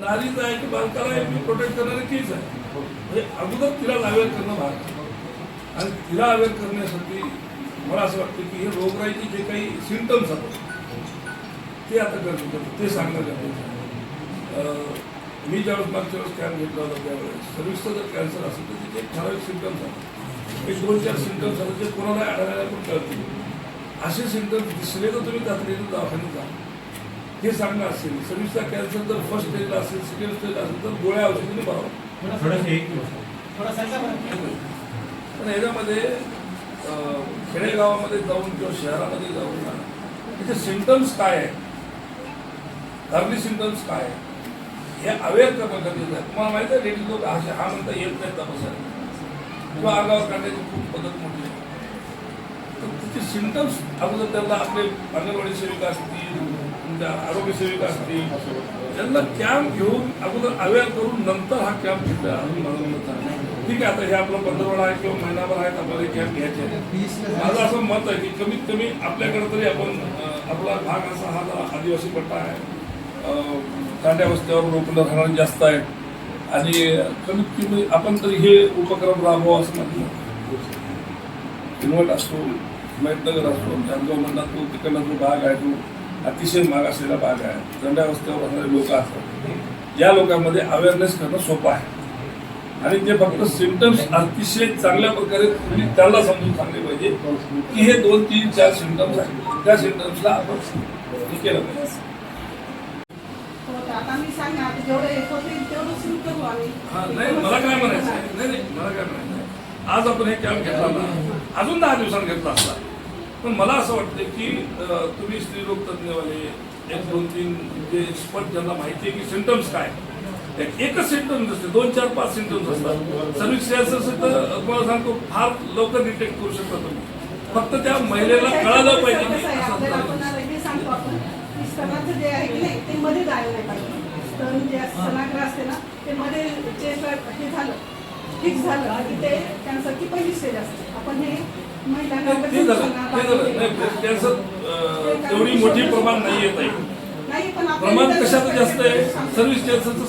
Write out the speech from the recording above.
नारीच आहे की बालकाला आहे मी प्रोटेक्ट करणारी तीच आहे. म्हणजे अगोदर तिला अवेअर करणं भाग आणि तिला अवेअर करण्यासाठी मला असं वाटतं की हे रोगराईचे जे काही सिमटम्स आहेत ते आता गरजेचं ते सांगणं गरजेचं मी ज्यावेळेस मागच्या वेळेस कॅम्प घेतला होता त्यावेळेस सर्विसचं जर कॅन्सर असेल तर तिथे एक ठराविक सिमटम्स आहेत. एक दोन चार सिमटम्स आहेत जे कोणाला आढळायला पण कळतील. असे सिमटम्स दिसले तर तुम्ही तातडीने दवाखान्यात जा. हे सांगणं असेल सर्विसचा कॅन्सर जर फर्स्ट स्टेजला असेल सेकंड स्टेजला असेल तर गोळ्या औषधीने एक पण ह्याच्यामध्ये खेडेगावामध्ये जाऊन किंवा शहरामध्ये जाऊन ना तिथे सिमटम्स काय आहेत? अर्ली सिमटम्स काय आहेत? हे अवेअर करणं गरजेचं आहे. तुम्हाला माहिती आहे लेडीज लोक असे हा म्हणता येत नाही तपासायला. किंवा अंगावर काढण्याची खूप पद्धत मोठी आहे. तर तिचे सिमटम्स अगोदर त्यांना आपले अंगणवाडी सेविका असतील तुमच्या आरोग्य सेविका असतील त्यांना कॅम्प घेऊन अगोदर अवेअर करून नंतर हा कॅम्प घेतला अजून माझं मत आहे ठीक आहे आता हे आपलं पंधरवडा आहे किंवा महिनाभर आहेत आपल्याला हे कॅम्प घ्यायचे आहे माझं असं मत आहे की कमीत कमी आपल्याकडे तरी आपण आपला भाग असा हा आदिवासी पट्टा आहे. अं, तांड्या वस्त्यावर लोक राहणारे जास्त आहेत. आणि कमीत कमी आपण तरी हे उपक्रम राबवा असं म्हटलं किनवट असतो हिमायतनगर असतो जानगाव म्हणतात तो तिकडला जो भाग आहे तो अतिशय महाग असलेला भाग आहे. दंड्या वस्त्यावर राहणारे लोक असतात. या लोकांमध्ये अवेअरनेस करणं सोपं आहे. आणि ते फक्त सिमटम्स अतिशय चांगल्या प्रकारे त्याला समजून सांगले पाहिजे की हे दोन तीन चार सिमटम्स आहेत. त्या सिमटम्सला आपण हे केलं पाहिजे. हो, नाही मला काय म्हणायचं? नाही नाही मला काय म्हणायचं? आज आपण हे कॅम्प घेतला ना अजून दहा दिवसांनी घेतला असता. पण मला असं वाटतं की तुम्ही स्त्रीरोग तज्ज्ञवाले एक दोन तीन जे एक्सपर्ट ज्यांना माहिती आहे की सिमटम्स काय एक- एकच सिमटम्स असते दोन चार पाच सिमटम्स असतात. सर्व्हिस असेल तर तुम्हाला सांगतो फार लवकर डिटेक्ट करू शकता तुम्ही. फक्त त्या महिलेला कळालं पाहिजे की जे ते मध्ये असते ना ते हे झालं फिक्स झालं की ते कॅन्सरची पहिली स्टेज असते. आपण हे ते झालं ते झालं. नाही तेवढी मोठी प्रमाण नाही येत आहे प्रमाण कशाचं जास्त आहे. सर्व्हिस कॅन्सरचं